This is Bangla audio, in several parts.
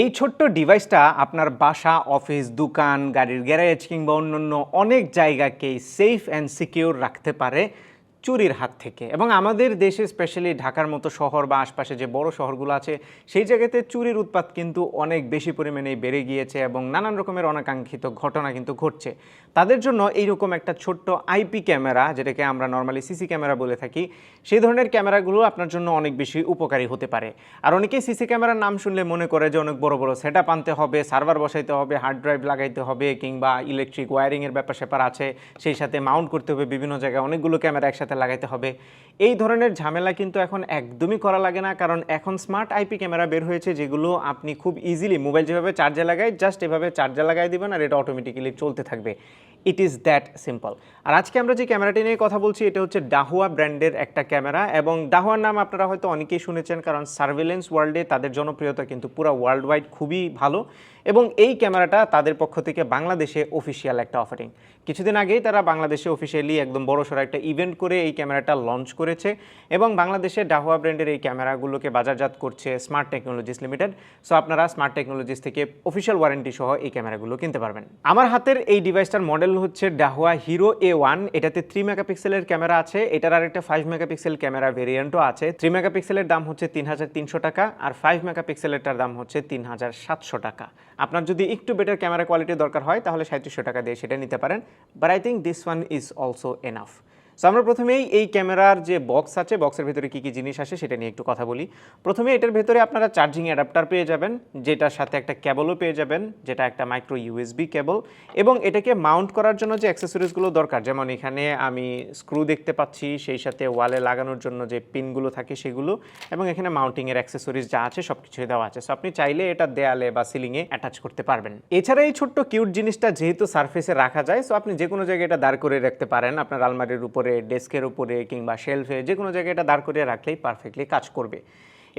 এই ছোট্ট ডিভাইসটা আপনার বাসা অফিস দোকান, গাড়ির গ্যারেজ কিংবা অন্যান্য অনেক জায়গাকেই সেফ অ্যান্ড সিকিউর রাখতে পারে। চুরির হাত থেকে। এবং আমাদের দেশে স্পেশালি ঢাকার মতো শহর বা আশপাশে যে বড় শহরগুলো আছে, সেই জায়গাতে চুরির উৎপাত কিন্তু অনেক বেশি পরিমাণে বেড়ে গিয়েছে এবং নানান রকমের অনাকাঙ্ক্ষিত ঘটনা কিন্তু ঘটছে। তাদের জন্য এইরকম একটা ছোট্ট আইপি ক্যামেরা, যেটাকে আমরা নর্মালি সিসি ক্যামেরা বলে থাকি, সেই ধরনের ক্যামেরাগুলো আপনার জন্য অনেক বেশি উপকারী হতে পারে। আর অনেকেই সিসি ক্যামেরার নাম শুনলে মনে করে যে অনেক বড় বড় সেট আনতে হবে সার্ভার বসাইতে হবে হার্ড ড্রাইভ লাগাইতে হবে, কিংবা ইলেকট্রিক ওয়্যারিংয়ের ব্যাপার স্যাপার আছে, সেই সাথে মাউন্ট করতে হবে বিভিন্ন জায়গায়। অনেকগুলো ক্যামেরা একসাথে লাগাইতে হবে। এই ধরনের ঝামেলা কিন্তু এখন একদমই করা লাগে না, কারণ এখন স্মার্ট আইপি ক্যামেরা বের হয়েছে, যেগুলো আপনি খুব ইজিলি মোবাইল যেভাবে চার্জে লাগায় জাস্ট এভাবে চার্জে লাগাই দিবেন আর এটা অটোমেটিক্যালি চলতে থাকবে। It is that simple. আর আজকে আমরা যে ক্যামেরাটি নিয়ে কথা বলছি, এটা হচ্ছে ডাহুয়া ব্র্যান্ডের একটা ক্যামেরা এবং ডাহুয়ার নাম আপনারা হয়তো অনেকেই শুনেছেন কারণ সার্ভেলেন্স ওয়ার্ল্ডে তাদের জনপ্রিয়তা কিন্তু পুরো ওয়ার্ল্ড ওয়াইড খুবই ভালো এবং এই ক্যামেরাটা তাদের পক্ষ থেকে বাংলাদেশে অফিসিয়াল একটা অফারিং কিছুদিন আগেই তারা বাংলাদেশে অফিসিয়ালি একদম বড়সড় একটা ইভেন্ট করে এই ক্যামেরাটা লঞ্চ করেছে এবং বাংলাদেশে ডাহুয়া ব্র্যান্ডের এই ক্যামেরাগুলোকে বাজারজাত করছে স্মার্ট টেকনোলজিস লিমিটেড সো আপনারা স্মার্ট টেকনোলজিস থেকে অফিসিয়াল ওয়ারেন্টি সহ এই ক্যামেরাগুলো কিনতে পারবেন। আমার হাতের এই ডিভাইসটার মডেল হচ্ছে ডাহুয়া হিরো এ ওয়ান এটাতে থ্রি মেগাপিক্সেলের ক্যামেরা আছে, এটার আর একটা ফাইভ মেগাপিক্সেল ক্যামেরা ভেরিয়েন্টও আছে থ্রি মেগাপিক্সেলের দাম হচ্ছে তিন হাজার তিনশো টাকা আর ফাইভ মেগাপিক্সেলেরটার দাম হচ্ছে তিন হাজার সাতশো টাকা। আপনার যদি একটু বেটার ক্যামেরা কোয়ালিটি দরকার হয়, তাহলে সাঁত্রিশশো টাকা দিয়ে সেটা নিতে পারেন। But I think this one is also enough so আমরা প্রথমেই এই ক্যামেরার যে বক্স আছে বক্সের ভেতরে কী কী জিনিস আসে সেটা নিয়ে একটু কথা বলি। প্রথমে এটার ভেতরে আপনারা চার্জিং অ্যাডাপ্টার পেয়ে যাবেন, যেটার সাথে একটা কেবলও পেয়ে যাবেন, যেটা একটা মাইক্রো ইউএসবি কেবল এবং এটাকে মাউন্ট করার জন্য যে অ্যাক্সেসরিজগুলো দরকার, যেমন এখানে আমি স্ক্রু দেখতে পাচ্ছি, সেই সাথে ওয়ালে লাগানোর জন্য যে পিনগুলো থাকে সেগুলো এবং এখানে মাউন্টিংয়ের অ্যাক্সেসরিজ যা আছে সব কিছুই দেওয়া আছে। সো আপনি চাইলে এটা দেয়ালে বা সিলিংয়ে অ্যাটাচ করতে পারবেন। এছাড়া এই ছোট্ট কিউট জিনিসটা যেহেতু সারফেসে রাখা যায় সো আপনি যে কোনো জায়গায় এটা দাঁড় করে রাখতে পারেন, আপনার আলমারির উপরে ডেস্কের উপরে কিংবা শেলফে যে কোনো জায়গায় এটা দাঁড় করিয়ে রাখলেই পারফেক্টলি কাজ করবে।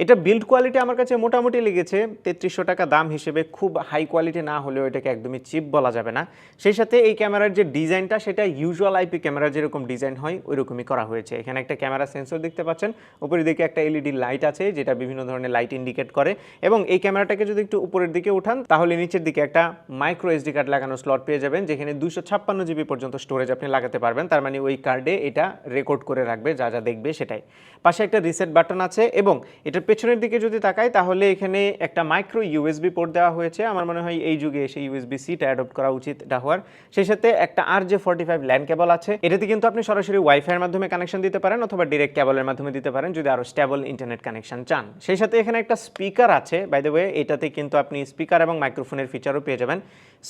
এটা বিল্ড কোয়ালিটি আমার কাছে মোটামুটি লেগেছে। তেত্রিশশো টাকা দাম হিসেবে খুব হাই কোয়ালিটি না হলেও এটাকে একদমই চিপ বলা যাবে না। সেই সাথে এই ক্যামেরার যে ডিজাইনটা, সেটা ইউজুয়াল আইপি ক্যামেরা যেরকম ডিজাইন হয়, ওইরকমই করা হয়েছে। এখানে একটা ক্যামেরা সেন্সর দেখতে পাচ্ছেন। উপরের দিকে একটা এলইডি লাইট আছে, যেটা বিভিন্ন ধরনের লাইট ইন্ডিকেট করে। এবং এই ক্যামেরাটাকে যদি একটু উপরের দিকে উঠান, তাহলে নিচের দিকে একটা মাইক্রো এসডি কার্ড লাগানো স্লট পেয়ে যাবেন, যেখানে দুশো ছাপ্পান্ন জিবি পর্যন্ত স্টোরেজ আপনি লাগাতে পারবেন। তার মানে ওই কার্ডে এটা রেকর্ড করে রাখবে, যা যা দেখবে সেটাই। পাশে একটা রিসেট বাটন আছে এবং এটার পেছনের দিকে যদি তাকাই, তাহলে এখানে একটা মাইক্রো ইউএসবি পোর্ট দেওয়া হয়েছে। আমার মনে হয় এই যুগে এসে ইউএসবি সিটা অ্যাডপ্ট করা উচিত ডাহুয়ার। সেই সাথে একটা R J forty five LAN cable আছে। এটাতে কিন্তু আপনি সরাসরি ওয়াইফাইয়ের মাধ্যমে কানেকশন দিতে পারেন অথবা ডিরেক্ট কেবলের মাধ্যমে দিতে পারেন যদি আরও স্টেবল ইন্টারনেট কানেকশন চান। সেই সাথে এখানে একটা স্পিকার আছে। বাই দ্য ওয়ে এটাতে কিন্তু আপনি স্পিকার এবং মাইক্রোফোনের ফিচারও পেয়ে যাবেন।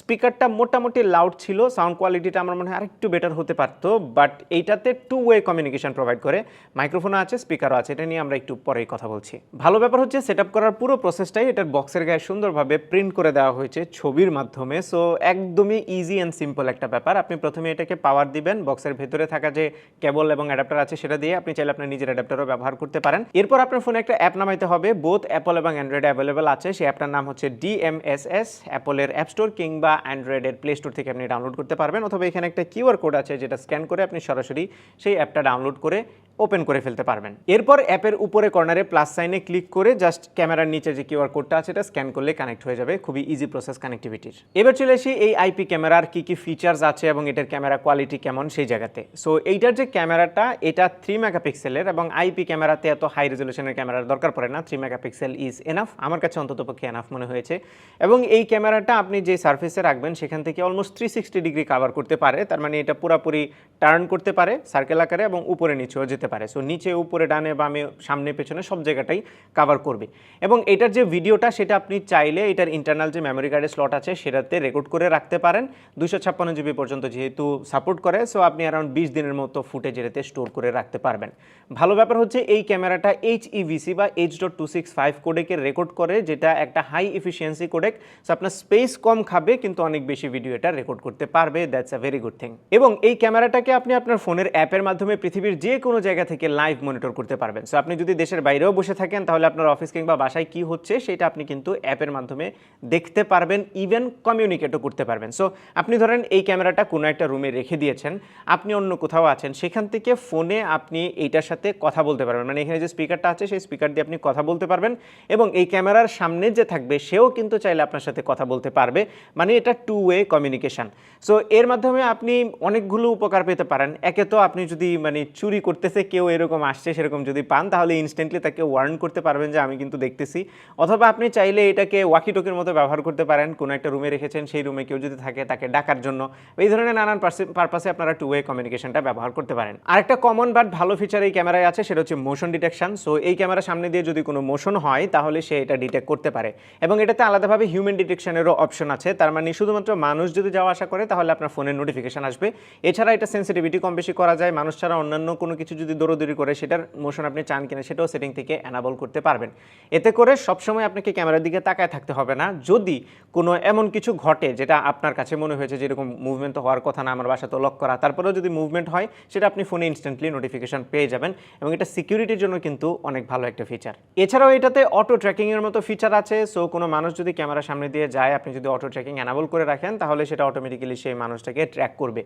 স্পিকারটা মোটামুটি লাউড ছিল সাউন্ড কোয়ালিটিটা আমার মনে হয় আরেকটু বেটার হতে পারতো বাট এইটাতে টু ওয়ে কমিউনিকেশন প্রোভাইড করে। মাইক্রোফোনও আছে স্পিকারও আছে, এটা নিয়ে আমরা একটু পরেই কথা বলছি। ভালো ব্যাপার হচ্ছে সেট করার পুরো প্রসেসটাই এটার বক্সের গায়ে সুন্দরভাবে প্রিন্ট করে দেওয়া হয়েছে ছবির মাধ্যমে। সো একদমই ইজি অ্যান্ড সিম্পল একটা ব্যাপার। আপনি প্রথমে এটাকে পাওয়ার দিবেন বক্সের ভেতরে থাকা যে কেবল এবং অ্যাডাপ্টার আছে সেটা দিয়ে আপনি চাইলে আপনার নিজের অ্যাডাপ্টারও ব্যবহার করতে পারেন। এরপর আপনার ফোনে একটা অ্যাপ নামাইতে হবে। বোথ অ্যাপল এবং অ্যান্ড্রয়েড অ্যাভেলেবেল আছে। সেই অ্যাপটার নাম হচ্ছে ডিএমএসএস অ্যাপলের অ্যাপ স্টোর কিংবা অ্যান্ড্রয়েডের প্লে স্টোর থেকে আপনি ডাউনলোড করতে পারবেন। অথবা এখানে একটা কিউআর কোড আছে যেটা স্ক্যান করে আপনি সরাসরি সেই অ্যাপটা ডাউনলোড করে ওপেন করে ফেলতে পারবেন। এরপর অ্যাপের উপরে কর্নারে প্লাস সাইনে ক্লিক করে জাস্ট ক্যামেরার নিচে যে কিউআর কোডটা আছে, এটা স্ক্যান করলে কানেক্ট হয়ে যাবে। খুবই ইজি প্রসেস কানেক্টিভিটির এবার চলে আসি এই আইপি ক্যামেরার কি কি ফিচার্স আছে এবং এটার ক্যামেরা কোয়ালিটি কেমন সেই জায়গাতে। সো এইটার যে ক্যামেরাটা, এটা থ্রি মেগাপিক্সেলের এবং আইপি ক্যামেরাতে এত হাই রেজলিউশনের ক্যামেরার দরকার পড়ে না। থ্রি মেগাপিক্সেল ইজ এনাফ আমার কাছে অন্তত পক্ষে এনাফ মনে হয়েছে। এবং এই ক্যামেরাটা আপনি যে সার্ফেসে রাখবেন, সেখান থেকে almost three sixty degree cover করতে পারে। তার মানে এটা পুরোপুরি টার্ন করতে পারে সার্কেল আকারে এবং উপরে নিচেও যেতে পারে। সো নিচে, উপরে, ডানে, বামে, সামনে, পেছনে সব জায়গাটাই কাভার করবে। এবং এটার যে ভিডিওটা সেটা আপনি চাইলে এটার ইন্টারনাল যে মেমোরি কার্ডের স্লট আছে, সেটাতে রেকর্ড করে রাখতে পারেন। দুশো ছাপ্পান্ন জিবি পর্যন্ত যেহেতু সাপোর্ট করে সো আপনি অ্যারাউন্ড বিশ দিনের মতো ফুটেজ এটাতে স্টোর করে রাখতে পারবেন। ভালো ব্যাপার হচ্ছে, এই ক্যামেরাটা এইচ ইভিসি বা H dot two six five কোডেকে record করে, যেটা একটা হাই এফিসিয়েন্সি কোডেক সো আপনার স্পেস কম খাবে, কিন্তু অনেক বেশি ভিডিও এটা রেকর্ড করতে পারবে। That's a very good thing এবং এই ক্যামেরাটাকে আপনি আপনার ফোনের অ্যাপের মাধ্যমে পৃথিবীর যে কোনো জায়গায় জায়গা থেকে লাইভ মনিটর করতে পারবেন। সো আপনি যদি দেশের বাইরেও বসে থাকেন, তাহলে আপনার অফিস কিংবা বাসায় কি হচ্ছে, সেটা আপনি কিন্তু অ্যাপের মাধ্যমে দেখতে পারবেন ইভেন কমিউনিকেটও করতে পারবেন। সো আপনি ধরেন এই ক্যামেরাটা কোনো একটা রুমে রেখে দিয়েছেন, আপনি অন্য কোথাও আছেন, সেখান থেকে ফোনে আপনি এইটার সাথে কথা বলতে পারবেন। মানে এখানে যে স্পিকারটা আছে, সেই স্পিকার দিয়ে আপনি কথা বলতে পারবেন এবং এই ক্যামেরার সামনে যে থাকবে, সেও কিন্তু চাইলে আপনার সাথে কথা বলতে পারবে। মানে এটা টু ওয়ে কমিউনিকেশন সো এর মাধ্যমে আপনি অনেকগুলো উপকার পেতে পারেন। একে তো আপনি যদি মানে চুরি করতেছে কেউ এরকম আসছে, সেরকম যদি পান, তাহলে ইনস্ট্যান্টলি তাকে ওয়ার্ন করতে পারবেন যে আমি কিন্তু দেখতেছি। অথবা আপনি চাইলে এটাকে ওয়াকিটকির মতো ব্যবহার করতে পারেন। কোনো একটা রুমে রেখেছেন, সেই রুমে কেউ যদি থাকে, তাকে ডাকার জন্য। এই ধরনের নানান পারপাসে আপনারা টু ওয়ে কমিউনিকেশনটা ব্যবহার করতে পারেন। আরেকটা কমন বাট ভালো ফিচার এই ক্যামেরায় আছে, সেটা হচ্ছে মোশন ডিটেকশন সো এই ক্যামেরার সামনে দিয়ে যদি কোনো মোশন হয়, তাহলে সে এটা ডিটেক্ট করতে পারে। এবং এটাতে আলাদাভাবে হিউম্যান ডিটেকশনেরও অপশন আছে। তার মানে শুধুমাত্র মানুষ যদি যাওয়া আসা করে, তাহলে আপনার ফোনের নোটিফিকেশন আসবে। এছাড়া এটা সেন্সিটিভিটি কম বেশি করা যায়। মানুষ ছাড়া অন্যান্য কোনো কিছু যদি দৌড়দৌড়ি করে সেটার মোশন আপনি চান কিনা সেটাও সেটিং থেকে অ্যানাবল করতে পারবেন। এতে করে সবসময় আপনাকে ক্যামেরার দিকে তাকায় থাকতে হবে না। যদি কোনো এমন কিছু ঘটে যেটা আপনার কাছে মনে হয়েছে যেরকম মুভমেন্ট হওয়ার কথা না, আমার বাসা তো লক করা, তারপরেও যদি মুভমেন্ট হয়, সেটা আপনি ফোনে ইনস্ট্যান্টলি নোটিফিকেশন পেয়ে যাবেন এবং এটা সিকিউরিটির জন্য কিন্তু অনেক ভালো একটা ফিচার এছাড়াও এটাতে অটো ট্র্যাকিংয়ের মতো ফিচার আছে। সো কোনো মানুষ যদি ক্যামেরার সামনে দিয়ে যায়, আপনি যদি অটো ট্র্যাকিং অ্যানাবল করে রাখেন, তাহলে সেটা অটোমেটিক্যালি সেই মানুষটাকে ট্র্যাক করবে।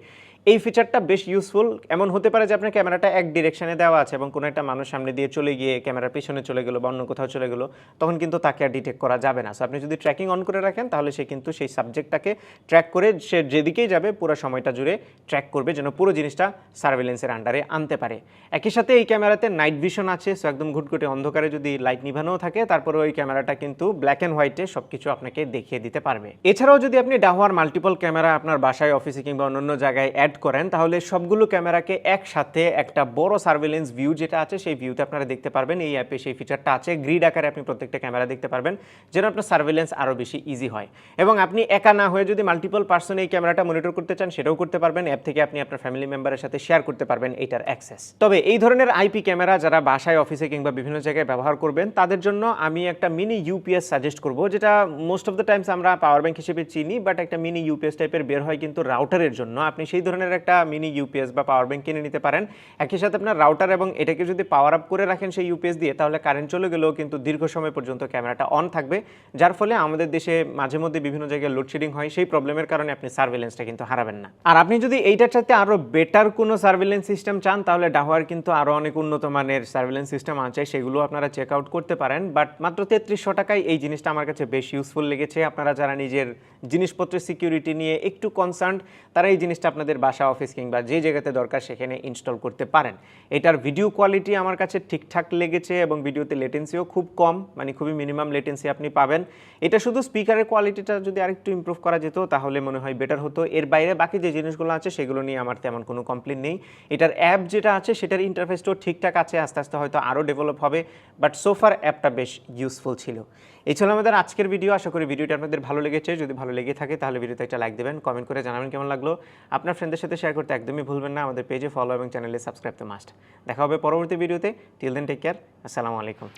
এই ফিচারটা বেশ ইউজফুল এমন হতে পারে যে আপনার ক্যামেরাটা এক ডিরেকশনে দেওয়া আছে এবং কোনো একটা মানুষ সামনে দিয়ে চলে গিয়ে ক্যামেরার পিছনে চলে গেলো বা অন্য কোথাও চলে গেলো, তখন কিন্তু তাকে আর ডিটেক্ট করা যাবে না। সো আপনি যদি ট্র্যাকিং অন করে রাখেন, তাহলে সে কিন্তু সেই সাবজেক্টটাকে ট্র্যাক করে সে যেদিকেই যাবে, পুরো সময়টা জুড়ে ট্র্যাক করবে যেন পুরো জিনিসটা সার্ভেলেন্সের আন্ডারে আনতে পারে। একই সাথে এই ক্যামেরাতে নাইট ভিশন আছে সো একদম ঘুটঘুটে অন্ধকারে যদি লাইট নিভানোও থাকে, তারপরে ওই ক্যামেরাটা কিন্তু ব্ল্যাক অ্যান্ড হোয়াইটে সব কিছু আপনাকে দেখিয়ে দিতে পারবে। এছাড়াও যদি আপনি ডাহুয়ার মাল্টিপল ক্যামেরা আপনার বাসায় অফিসে কিংবা অন্যান্য জায়গায় অ্যাড করেন, তাহলে সবগুলো ক্যামেরাকে একসাথে একটা বড় সার্ভেলেন্স ভিউ যেটা আছে, সেই ভিউতে আপনারা দেখতে পারবেন। এই অ্যাপে সেই ফিচারটা আছে। গ্রিড আকারে আপনি প্রত্যেকটা ক্যামেরা দেখতে পারবেন, যেন আপনার সার্ভেলেন্স আরও বেশি ইজি হয়। এবং আপনি একা না হয়ে যদি মাল্টিপল পার্সন এই ক্যামেরাটা মনিটর করতে চান, সেটাও করতে পারবেন। অ্যাপ থেকে আপনি আপনার ফ্যামিলি মেম্বারের সাথে শেয়ার করতে পারবেন এইটার অ্যাক্সেস তবে এই ধরনের আইপি ক্যামেরা যারা বাসায় অফিসে কিংবা বিভিন্ন জায়গায় ব্যবহার করবেন, তাদের জন্য আমি একটা মিনি ইউপিএস সাজেস্ট করব, যেটা মোস্ট অফ দ্য টাইমস আমরা পাওয়ার ব্যাংক হিসেবে চিনি বাট একটা মিনি ইউপিএস টাইপের বের হয় কিন্তু রাউটারের জন্য। আপনি সেই ধরনের একটা মিনি ইউপিএস বা পাওয়ার ব্যাংক কিনে নিতে পারেন। একই সাথে আপনার রাউটার এবং এটাকে যদি পাওয়ার আপ করে রাখেন সেই ইউপিএস দিয়ে, তাহলে কারেন্ট চলে গেলেও কিন্তু দীর্ঘ সময় পর্যন্ত ক্যামেরাটা অন থাকবে। যার ফলে আমাদের দেশে মাঝে মধ্যে বিভিন্ন জায়গায় লোডশেডিং হয়। সেই প্রবলেমের কারণে আপনি সার্ভেলেন্সটা কিন্তু হারাবেন না। আর আপনি যদি এইটার সাথে আরও বেটার কোনো সার্ভেলেন্স সিস্টেম চান, তাহলে ডাহুয়ার কিন্তু আরও অনেক উন্নত মানের সার্ভেলেন্স সিস্টেম আছে। সেগুলো আপনারা চেক আউট করতে পারেন। বাট মাত্র তেত্রিশশো টাকায় এই জিনিসটা আমার কাছে বেশ ইউজফুল লেগেছে। আপনারা যারা নিজের জিনিসপত্রের সিকিউরিটি নিয়ে একটু কনসার্ন তারা এই জিনিসটা আপনাদের বাসা অফিস কিংবা যে জায়গাতে দরকার, সেখানে ইনস্টল করতে পারেন। এটার ভিডিও কোয়ালিটি আমার কাছে ঠিকঠাক লেগেছে এবং ভিডিওতে লেটেন্সিও খুব কম মানে খুবই মিনিমাম লেটেন্সি আপনি পাবেন। এটা শুধু স্পিকারের কোয়ালিটিটা যদি আরেকটু ইমপ্রুভ করা যেত, তাহলে মনে হয় বেটার হতো। এর বাইরে বাকি যে জিনিসগুলো আছে, সেগুলো নিয়ে আমার তেমন কোনো কমপ্লেন নেই। এটার অ্যাপ যেটা আছে, সেটার ইন্টারফেসটাও ঠিকঠাক আছে, আস্তে আস্তে হয়তো আরও ডেভেলপ হবে বাট সোফার অ্যাপটা বেশ ইউজফুল ছিল। এই ছিল আমাদের আজকের ভিডিও আশা করি ভিডিওটা আপনাদের ভালো লেগেছে। যদি ভালো লেগে থাকে, তাহলে ভিডিওতে একটা লাইক দেবেন কমেন্ট করে জানাবেন কেমন লাগল। আপনার ফ্রেন্ডের সাথে শেয়ার করতে একদমই ভুলবেন না। আমাদের পেজে ফলো এবং চ্যানেলে সাবস্ক্রাইব তো মাস্ট দেখা হবে পরবর্তী ভিডিওতে। টিল দেন টেক কেয়ার আসসালামু আলাইকুম